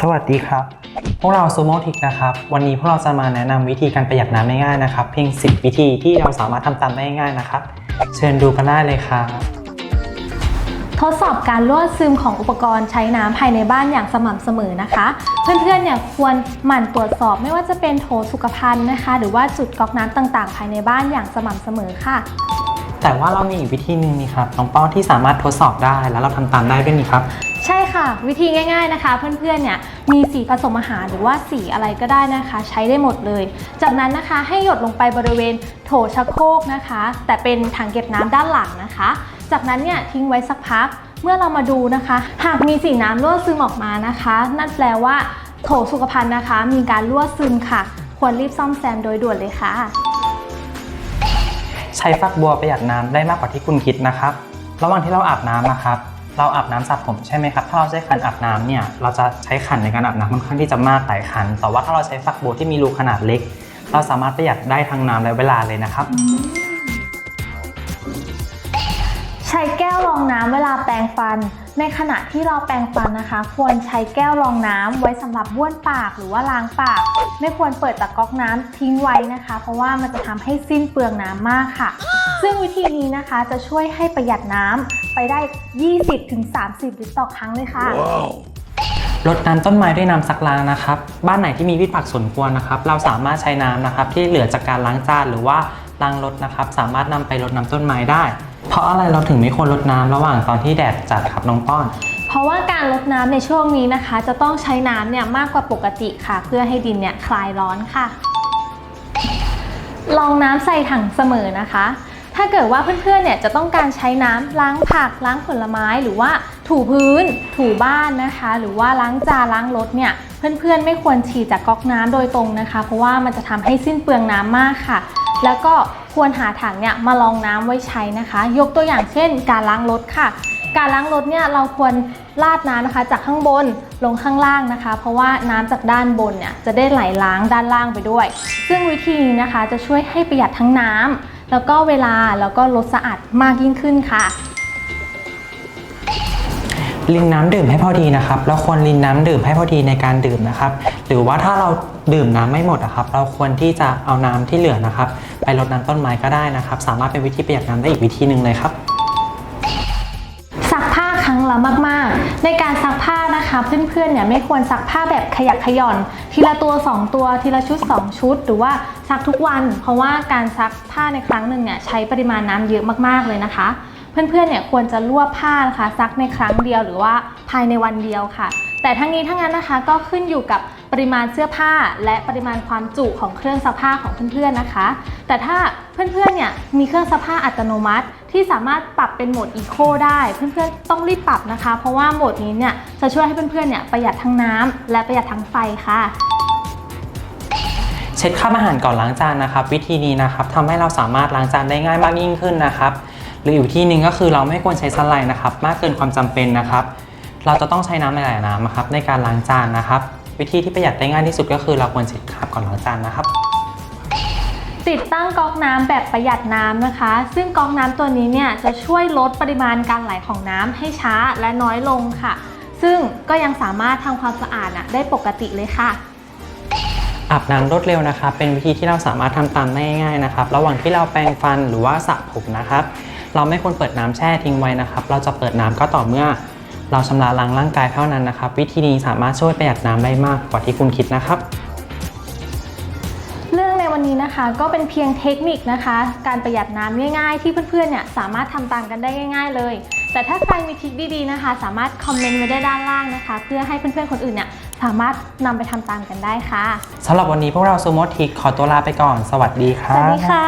สวัสดีครับ พวกเราซูโมทิกนะครับ วันนี้พวกเราจะมาแนะนำวิธีการประหยัดน้ำง่ายๆนะครับ เพียง 10 วิธีที่เราสามารถทำตามได้ง่ายนะครับ เชิญดูกันได้เลยครับ ทดสอบการรั่วซึมของอุปกรณ์ใช้น้ำภายในบ้านอย่างสม่ำเสมอนะคะ เพื่อนๆเนี่ยควรหมั่นตรวจสอบไม่ว่าจะเป็นโถสุขภัณฑ์นะคะ หรือว่าจุดก๊อกน้ำต่างๆ ภายในบ้านอย่างสม่ำเสมอค่ะ แต่ว่าเรามีอีกวิธีหนึ่งนี่ครับน้องป้อนที่สามารถทดสอบได้แล้วเราทำตามได้ด้วยนี่ครับ ใช่ค่ะ วิธีง่าย ๆนะคะ เพื่อนๆเนี่ยมีสีผสมอาหารหรือว่าสีอะไรก็ได้นะคะ ใช้ได้หมดเลย จากนั้นนะคะให้หยดลงไปบริเวณโถชักโครกนะคะ แต่เป็นถังเก็บน้ำด้านหลังนะคะ จากนั้นเนี่ยทิ้งไว้สักพัก เมื่อเรามาดูนะคะ หากมีสีน้ำรั่วซึมออกมานะคะ นั่นแปลว่า โถสุขภัณฑ์นะคะ มีการรั่วซึมค่ะ ควรรีบซ่อมแซมโดยด่วนเลยค่ะ ใช้ฟักบัวประหยัดน้ำได้มากกว่าที่คุณคิดนะครับ ระหว่างที่เราอาบน้ำนะครับ เราอาบน้ำสระผมใช่ไหมครับ ถ้าเราใช้ขันอาบน้ำเนี่ย เราจะใช้ขันในการอาบน้ำค่อนข้างที่จะมากหลายขัน แต่ว่าถ้าเราใช้ฟักบัวที่มีรูขนาดเล็ก เราสามารถประหยัดได้ทั้งน้ำและเวลาเลยนะครับ ใช้แก้วรองน้ำเวลาแปรงฟัน ในขณะที่เราแปรงฟันนะคะ ควรใช้แก้วรองน้ำไว้สำหรับบ้วนปากหรือว่าล้างปาก ไม่ควรเปิดตะก๊อกน้ำทิ้งไว้นะคะ เพราะว่ามันจะทำให้สิ้นเปลืองน้ำมากค่ะ ซึ่งวิธีนี้นะคะจะช่วยให้ประหยัดน้ำไปได้ 20-30 ลิตรต่อครั้งเลยค่ะรดน้ำต้นไม้ด้วยน้ำซักล้างนะครับ บ้านไหนที่มีวิผักสวนครัวนะครับ เราสามารถใช้น้ำนะครับที่เหลือจากการล้างจานหรือว่าล้างรถนะครับ สามารถนำไปรดน้ำต้นไม้ได้ เพราะอะไรเราถึงไม่ควรรดน้ำระหว่างตอนที่แดดจัดครับน้องป้อน เพราะว่าการลดน้ำในช่วงนี้นะคะ จะต้องใช้น้ำเนี่ยมากกว่าปกติค่ะ เพื่อให้ดินเนี่ยคลายร้อนค่ะ ลองน้ำใส่ถังเสมอนะคะ ถ้าเกิดว่าเพื่อนๆเนี่ยจะต้องการใช้น้ำล้างผักล้างผลไม้หรือว่าถูพื้น ถูบ้านนะคะ หรือว่าล้างจานล้างรถเนี่ยเพื่อนๆไม่ควรฉีดจากก๊อกน้ำโดยตรงนะคะ เพราะว่ามันจะทำให้สิ้นเปลืองน้ำมากค่ะ แล้วก็ควรหาถังเนี่ยมาลองน้ำไว้ใช้นะคะ ยกตัวอย่างเช่น การล้างรถค่ะ การล้างรถเนี่ยเราควรราดน้ำนะคะ จากข้างบนลงข้างล่างนะคะ เพราะว่าน้ำจากด้านบนเนี่ยจะได้ไหลล้างด้านล่างไปด้วย ซึ่งวิธีนี้นะคะจะช่วยให้ประหยัดทั้งน้ำแล้วก็เวลาแล้วก็รถสะอาดมากยิ่งขึ้นค่ะ ลินน้ำดื่มให้พอดีนะครับเราควรลินน้ำดื่มให้พอดีในการดื่มนะครับ หรือว่าถ้าเราดื่มน้ำไม่หมดนะครับ เราควรที่จะเอาน้ำที่เหลือนะครับ ไปรดน้ำต้นไม้ก็ได้นะครับ สามารถเป็นวิธีประหยัดน้ำได้อีกวิธีหนึ่งเลยครับซักผ้าครั้งละมาก ๆ ในการซักผ้านะคะ เพื่อนๆเนี่ยไม่ควรซักผ้าแบบขยักขย่อน ทีละตัว 2 ตัวทีละชุด 2 ชุด หรือว่าซักทุกวัน เพราะว่าการซักผ้าในครั้งหนึ่งเนี่ยใช้ปริมาณน้ำเยอะมากๆเลยนะคะ เพื่อนๆเนี่ยควรจะลวกผ้านะคะซักในครั้งเดียวหรือว่าภายในวันเดียวค่ะ แต่ทั้งนี้ทั้งนั้นนะคะก็ขึ้นอยู่กับปริมาณเสื้อผ้าและปริมาณความจุของเครื่องซักผ้าของเพื่อนๆนะคะ แต่ถ้าเพื่อนๆเนี่ยมีเครื่องซักผ้าอัตโนมัติ ที่สามารถปรับเป็นโหมดอีโคได้เพื่อนๆต้องรีบปรับนะคะ เพราะว่าโหมดนี้เนี่ยจะช่วยให้เพื่อนๆเนี่ยประหยัดทั้งน้ำและประหยัดทั้งไฟค่ะ เช็ดคราบอาหารก่อนล้างจานนะครับ วิธีนี้นะครับทำให้เราสามารถล้างจานได้ง่ายมากยิ่งขึ้นนะครับหรืออีกวิธีหนึ่งก็คือเราไม่ควรใช้สไลด์นะครับ มากเกินความจำเป็นนะครับ เราจะต้องใช้น้ำหลายๆน้ำนะครับในการล้างจานนะครับ วิธีที่ประหยัดได้ง่ายที่สุดก็คือเราควรเช็ดคราบก่อนล้างจานนะครับติดตั้งก๊อกน้ำแบบประหยัดน้ำนะคะ ซึ่งก๊อกน้ำตัวนี้เนี่ยจะช่วยลดปริมาณการไหลของน้ำให้ช้าและน้อยลงค่ะ ซึ่งก็ยังสามารถทำความสะอาดน่ะได้ปกติเลยค่ะ อาบน้ำรวดเร็วนะครับ เป็นวิธีที่เราสามารถทำตามได้ง่ายๆนะครับ ระหว่างที่เราแปรงฟันหรือว่าสระผมนะครับ เราไม่ควรเปิดน้ำแช่ทิ้งไว้นะครับ เราจะเปิดน้ำก็ต่อเมื่อ เราชำระล้างร่างกายเท่านั้นนะครับ วิธีนี้สามารถช่วยประหยัดน้ำได้มากกว่าที่คุณคิดนะครับเรื่องในวันนี้นะคะก็เป็นเพียงเทคนิคนะคะ การประหยัดน้ำง่ายๆ ที่เพื่อนๆเนี่ยสามารถทำตามกันได้ง่าย ๆ เลย แต่ถ้าใครมีทริคดีๆนะคะ สามารถคอมเมนต์ไว้ได้ด้านล่างนะคะ เพื่อให้เพื่อนๆคนอื่นเนี่ย สามารถนำไปทำตามกันได้ค่ะ สำหรับวันนี้พวกเราซูโมทิกขอตัวลาไปก่อน สวัสดีคสรับ วัสดีค่ะ